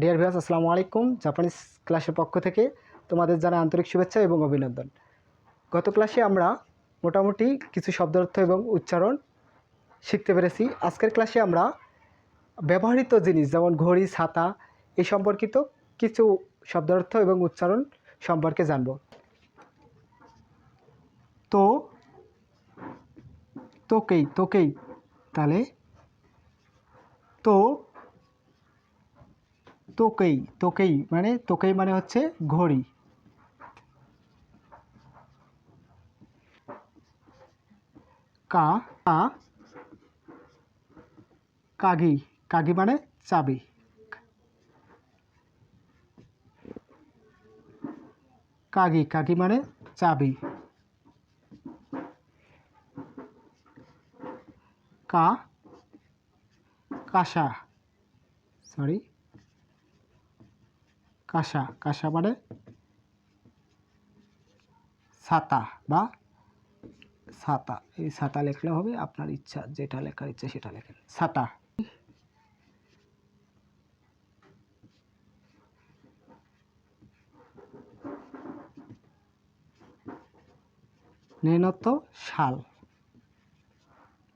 Dear viewers আসসালামু আলাইকুম। Japanese ক্লাসের পক্ষ থেকে তোমাদের জানাই আন্তরিক শুভেচ্ছা এবং অভিনন্দন। গত ক্লাসে আমরা মোটামুটি কিছু শব্দার্থ এবং উচ্চারণ শিখতে পেরেছি। আজকের ক্লাসে আমরা ব্যবহৃত জিনিস, যেমন ঘড়ি, ছাতা এই সম্পর্কিত কিছু শব্দার্থ এবং উচ্চারণ সম্পর্কে জানব। তো তোকেই তোকেই তাহলে, তো তোকেই তোকেই মানে তোকেই মানে হচ্ছে ঘড়ি। কা কা, কাগি কাগি মানে চাবি। কাগি কাগি মানে চাবি। কা, কাঁসা সরি কাঁসা কাঁসা মানে ছাতা বা ছাতা। এই ছাতা লেখলে হবে আপনার ইচ্ছা, যেটা লেখার ইচ্ছা সেটা লেখেন। ছাতা। নেনত্ব শাল।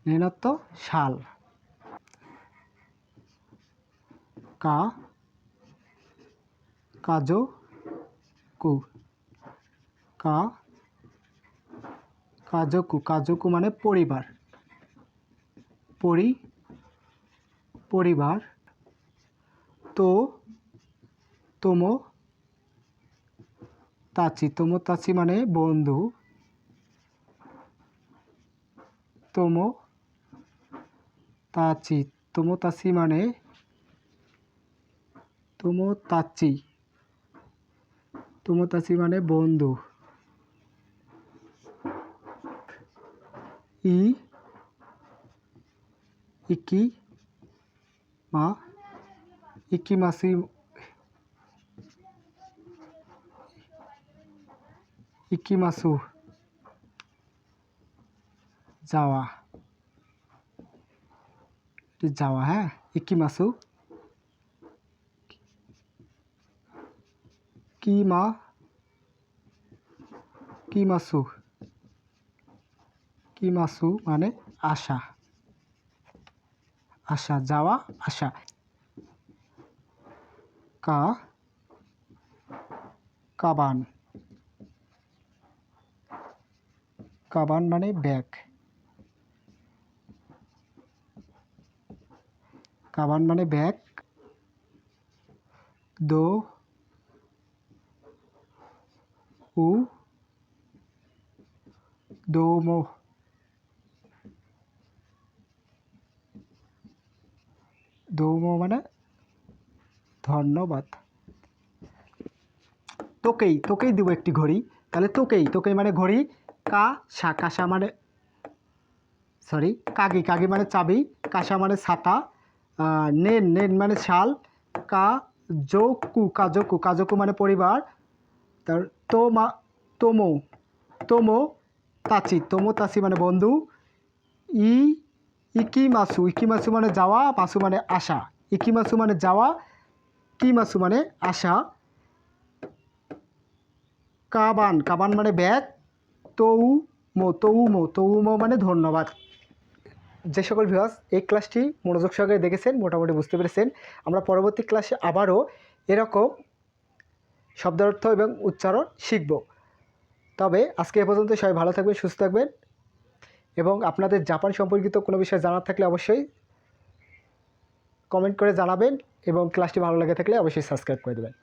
নেনত্ব শাল। কা কাজো কু, কা, কাজকু কাজকু মানে পরিবার। পরি, পরিবার, তো, তোমো তাচি তোমো তাচি মানে বন্ধু। তোমো তাচি তোমো তাচি মানে তোমো, তাচি। তোমো তাচি মানে বন্ধু ই ইকি মা ইকি মাসি ইকি মাসু যাওয়া এটি যাওয়া হ্যাঁ ইকি মাসু কি মা? কি মাসু কি মাসু মানে আশা। আশা, যাওয়া, আশা। কা? কাবান। কাবান মানে ব্যাগ। কাবান মানে ব্যাগ। দো উ দোমো দৌমো মানে ধন্যবাদ। তোকেই তোকেই দিব একটি ঘড়ি। তাহলে তোকেই তোকেই মানে ঘড়ি, কা, সা, কাসা মানে সরি কাগি কাগি মানে চাবি, কাসা মানে ছাতা নেন নেন মানে শাল, কা জোকু কাজকু কাজকু মানে পরিবার তার তো মা তোমো তোমো তাচি তোমো তাচি মানে বন্ধু, ই ইকি মাসু ইকি মাসু মানে যাওয়া, মাসু মানে আশা ইকি মাসু মানে যাওয়া কি মাসু মানে আশা কাবান কাবান মানে ব্যাগ তৌ মো তৌ মো তৌ মো মানে ধন্যবাদ। যে সকল ভিউয়ার্স এই ক্লাসটি মনোযোগ সহকারে দেখেছেন, মোটামুটি বুঝতে পেরেছেন। আমরা পরবর্তী ক্লাসে আবারও এরকম শব্দার্থ এবং উচ্চারণ শিখব। তবে আজকে এ পর্যন্ত সবাই ভালো থাকবেন, সুস্থ থাকবেন এবং আপনাদের জাপান সম্পর্কিত কোনো বিষয়ে জানার থাকলে অবশ্যই কমেন্ট করে জানাবেন এবং ক্লাসটি ভালো লেগে থাকলে অবশ্যই সাবস্ক্রাইব করে দেবেন।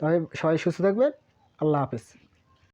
তবে সবাই সুস্থ থাকবেন, আল্লাহ হাফিজ।